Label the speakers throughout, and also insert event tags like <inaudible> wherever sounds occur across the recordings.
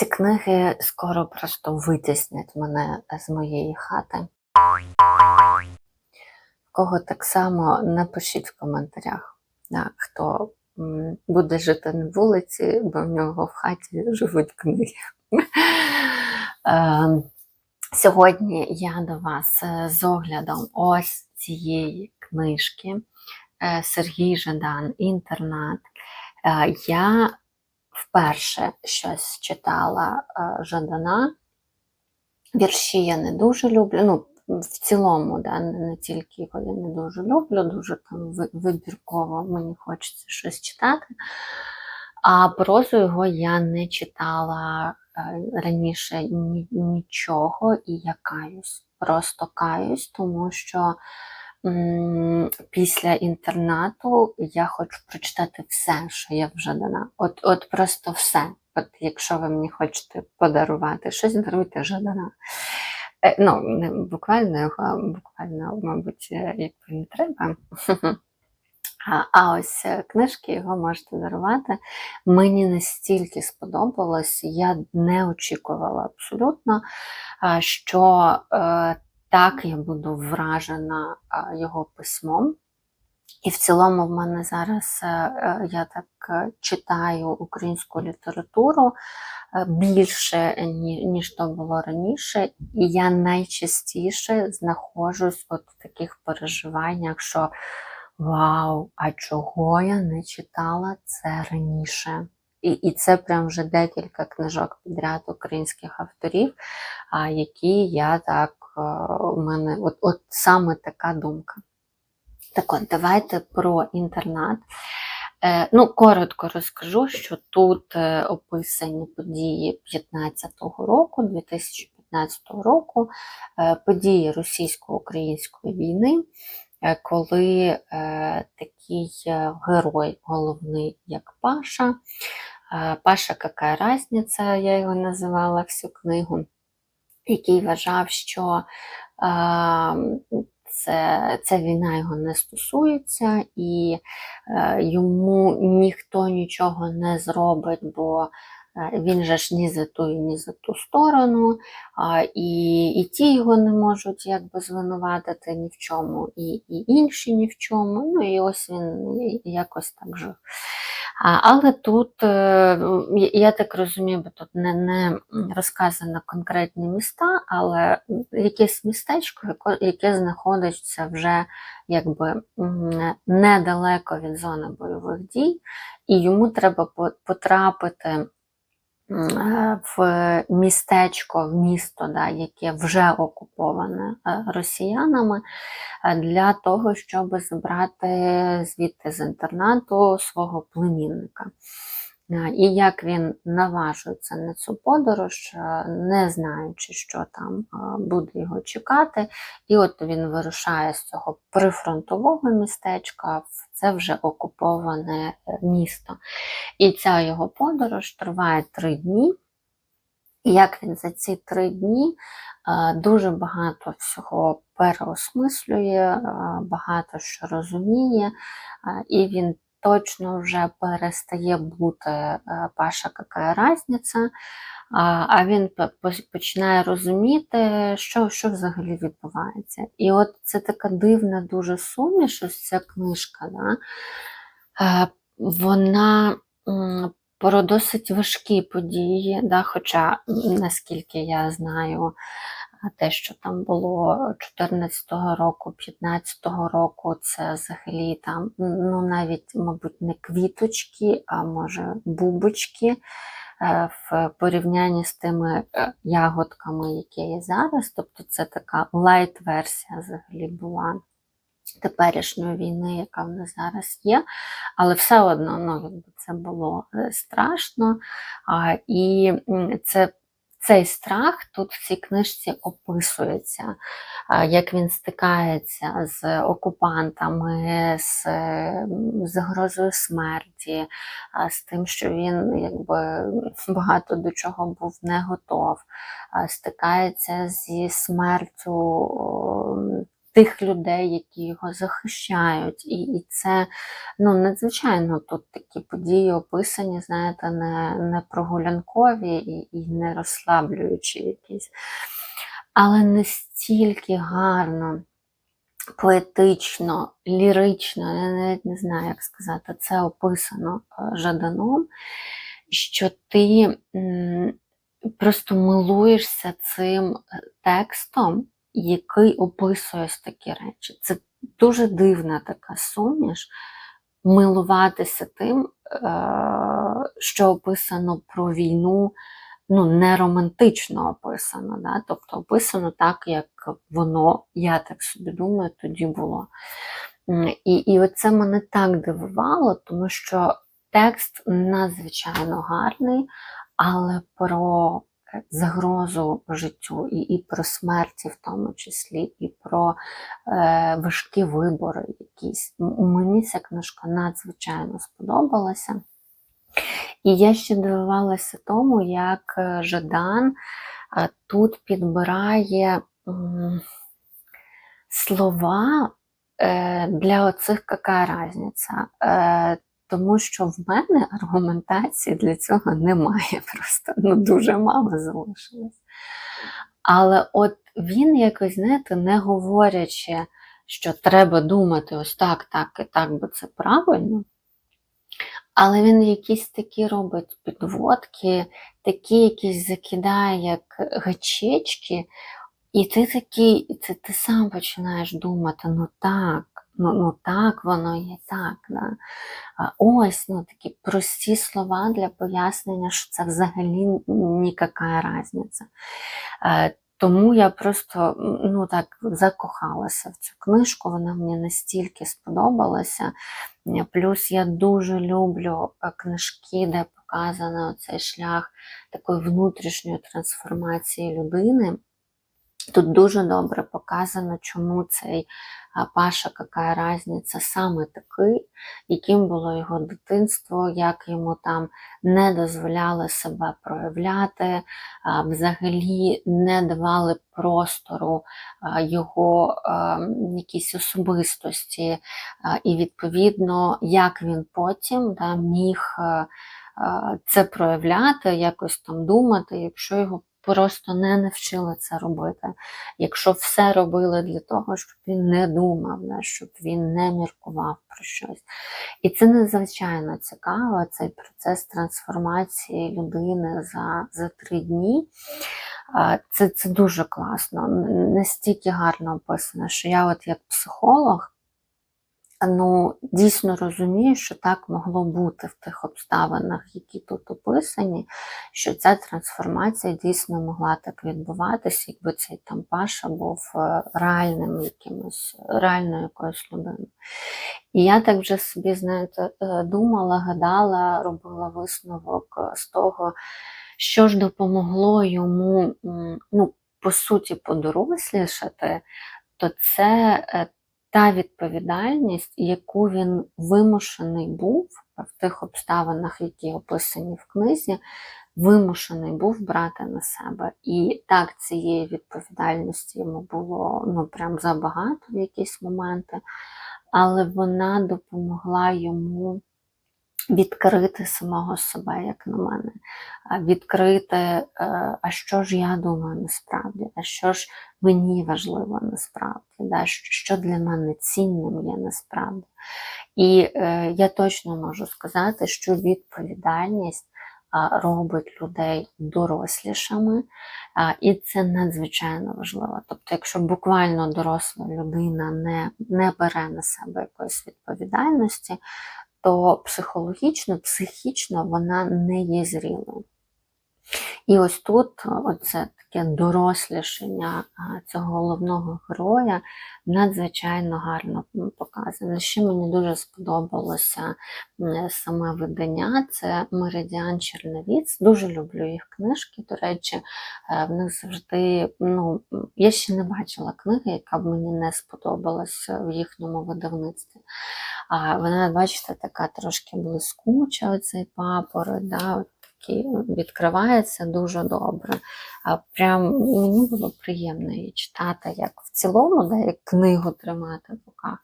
Speaker 1: Ці книги скоро просто витіснять мене з моєї хати. Кого так само напишіть в коментарях, да, хто буде жити на вулиці, бо в нього в хаті живуть книги. Е, Сьогодні я до вас е, з оглядом ось цієї книжки е, Сергій Жадан Інтернат. Я вперше щось читала е, Жадана. Вірші я не дуже люблю. Ну, в цілому, да, не тільки його я не дуже люблю, дуже там вибірково мені хочеться щось читати. А прозу його я не читала е, раніше нічого, і я каюсь. Просто каюсь, тому що після інтернату я хочу прочитати все, що я вже дана. От, от просто все. От якщо ви мені хочете подарувати щось, даруйте Жадана. Е, Ну, не буквально його, буквально, мабуть, е, якби не треба. <laughs> А, а ось е, книжки його можете дарувати. Мені настільки сподобалось, я не очікувала абсолютно, що так я буду вражена його письмом. І в цілому в мене зараз е, е, я так е, читаю українську літературу більше, ніж то було раніше, і я найчастіше знаходжусь от в таких переживаннях, що вау, а чого я не читала це раніше? І, і це прям вже декілька книжок підряд українських авторів, які я так, у мене от, от саме така думка. Так от, давайте про інтернат. Е, ну, коротко розкажу, що тут е, описані події 15-го року, 2015 року, е, події російсько-української війни, е, коли е, такий е, герой головний, як Паша, е, Паша, яка разниця, я його називала всю книгу, який вважав, що е, це, ця війна його не стосується, і е, йому ніхто нічого не зробить, бо е, він же ж ні за ту, ні за ту сторону, і, і ті його не можуть якби звинуватити ні в чому, і, і інші ні в чому. Ну і ось він якось так жив. Але тут, е, я- так розумію, бо тут не, не розказано конкретні міста, але якесь містечко, яке знаходиться вже якби недалеко від зони бойових дій, і йому треба потрапити в містечко, в місто, да, яке вже окуповане е, росіянами, е, для того, щоб забрати звідти з інтернату свого племінника. Е, І як він наважується на цю подорож, е, не знаючи, що там е, буде його чекати, і от він вирушає з цього прифронтового містечка в це вже окуповане місто. І ця його подорож триває три дні. І як він за ці три дні дуже багато всього переосмислює, багато що розуміє, і він точно вже перестає бути е, Паша, яка разниця, а він починає розуміти, що, що взагалі відбувається. І от це така дивна дуже суміш, ось ця книжка. Да? Е, Вона про досить важкі події, да? хоча, наскільки я знаю, те, що там було 14-го року, 15-го року, це взагалі там, ну навіть, мабуть, не квіточки, а може бубочки е, в порівнянні з тими е, ягодками, які є зараз. Тобто це така лайт-версія взагалі була теперішньої війни, яка в нас зараз є. Але все одно ну, це було е, страшно. І це цей страх тут в цій книжці описується, як він стикається з окупантами, з загрозою смерті, з тим, що він якби багато до чого був не готов, стикається зі смертю тих людей, які його захищають. І, і це ну, надзвичайно тут такі події описані, знаєте, не, не прогулянкові і, і не розслаблюючі якісь. Але настільки гарно, поетично, лірично, я навіть не знаю, як сказати, це описано е, Жаданом, що ти просто милуєшся цим е, текстом, який описує ось такі речі. Це дуже дивна така суміш милуватися тим, е, що описано про війну, ну, не романтично описано, да? тобто описано так, як воно, я так собі думаю, тоді було. І, і оце мене так дивувало, тому що текст надзвичайно гарний, але про загрозу життю, і, і про смерті в тому числі, і про е, важкі вибори якісь. Мені ця книжка надзвичайно сподобалася. І я ще дивувалася тому, як е, Жадан е, тут підбирає слова е, для оцих яка разниця. Тому що в мене аргументації для цього немає. <laughs> Просто ну, дуже мало залишилось. Але от він якось, знаєте, не говорячи, що треба думати ось так, так і так, бо це правильно. Але він якісь такі робить підводки, такі якісь закидає, як гачечки, і ти такий, це ти сам починаєш думати, ну так, ну, ну так воно є так. Да? Ось ну, такі прості слова для пояснення, що це взагалі ніяка різниця. Е, Тому я просто ну, так закохалася в цю книжку, вона мені настільки сподобалася. Плюс я дуже люблю е, книжки, де показано цей шлях такої внутрішньої трансформації людини. Тут дуже добре показано, чому цей Паша, яка різниця, саме такий, яким було його дитинство, як йому там не дозволяли себе проявляти, взагалі не давали простору його а, якійсь особистості, і відповідно, як він потім да, міг це проявляти, якось там думати, якщо його просто не навчили це робити. Якщо все робили для того, щоб він не думав, да, щоб він не міркував про щось. І це надзвичайно цікаво, цей процес трансформації людини за, за три дні. Це, це дуже класно, настільки гарно описано, що я, от як психолог, ну, дійсно розумію, що так могло бути в тих обставинах, які тут описані, що ця трансформація дійсно могла так відбуватися, якби цей там Паша був е, реальним якимось, реальною якоюсь людиною. І я так вже собі, знаєте, е, думала, гадала, робила висновок е, з того, що ж допомогло йому, ну, по суті, подорослішати, то це та відповідальність, яку він вимушений був в тих обставинах, які описані в книзі, вимушений був брати на себе. І так, цієї відповідальності йому було ну, прям забагато в якісь моменти, але вона допомогла йому відкрити самого себе, як на мене, відкрити, е, а що ж я думаю насправді, а що ж мені важливо насправді, да? що для мене цінним є насправді. І е, я точно можу сказати, що відповідальність робить людей дорослішими, і це надзвичайно важливо. Тобто, якщо буквально доросла людина не, не бере на себе якоїсь відповідальності, то психологічно, психічно вона не є зрілою. І ось тут оце таке дорослішання а, цього головного героя надзвичайно гарно показано. Ще мені дуже сподобалося саме видання, це Меридіан Черновіц. Дуже люблю їх книжки. До речі, е, в них завжди, ну, я ще не бачила книги, яка б мені не сподобалася в їхньому видавництві. А вона, бачите, така трошки блискуча, оцей папор, да, такий відкривається дуже добре. Прям мені було приємно її читати, як в цілому, да, як книгу тримати в руках,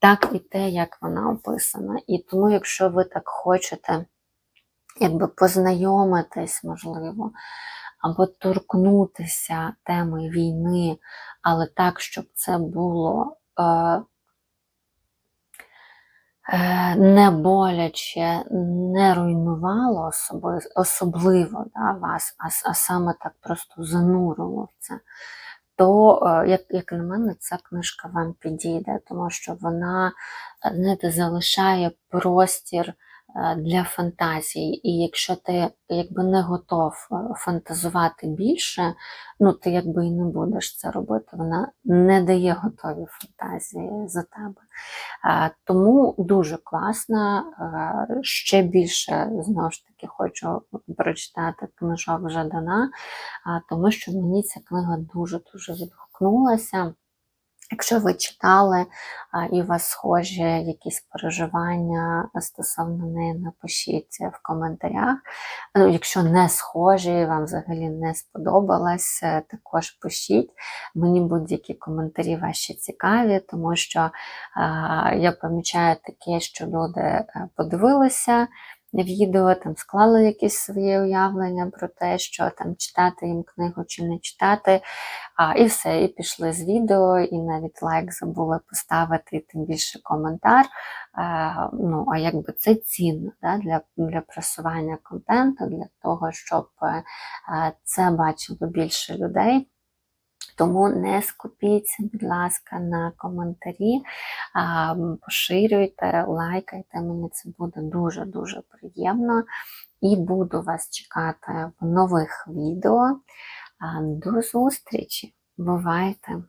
Speaker 1: так і те, як вона описана. І тому, якщо ви так хочете якби познайомитись, можливо, або торкнутися теми війни, але так, щоб це було е, не боляче, не руйнувало особливо да, вас, а, а саме так просто занурило в це. То, е, як, як на мене, ця книжка вам підійде, тому що вона е, знаєте, залишає простір е, для фантазії. І якщо ти якби не готов е, фантазувати більше, ну ти якби і не будеш це робити. Вона не дає готові фантазії за тебе. Е, Тому дуже класно. Е, Ще більше знову ж таки хочу прочитати книжок Жадана, тому що мені ця книга дуже-дуже відгукнулася. Якщо ви читали і у вас схожі якісь переживання стосовно неї, напишіть в коментарях. Ну, якщо не схожі, вам взагалі не сподобалось, е, також пишіть. Мені будь-які коментарі ваші цікаві, тому що я помічаю таке, що люди е, подивилися відео, там склали якісь свої уявлення про те, що там читати їм книгу чи не читати. А, і все, і пішли з відео, і навіть лайк забули поставити, тим більше коментар. Е, ну, а якби це цінно да, для, для просування контенту, для того, щоб е, це бачило більше людей. Тому не скупіться, будь ласка, на коментарі, поширюйте, лайкайте, мені це буде дуже-дуже приємно. І буду вас чекати в нових відео. До зустрічі! Бувайте!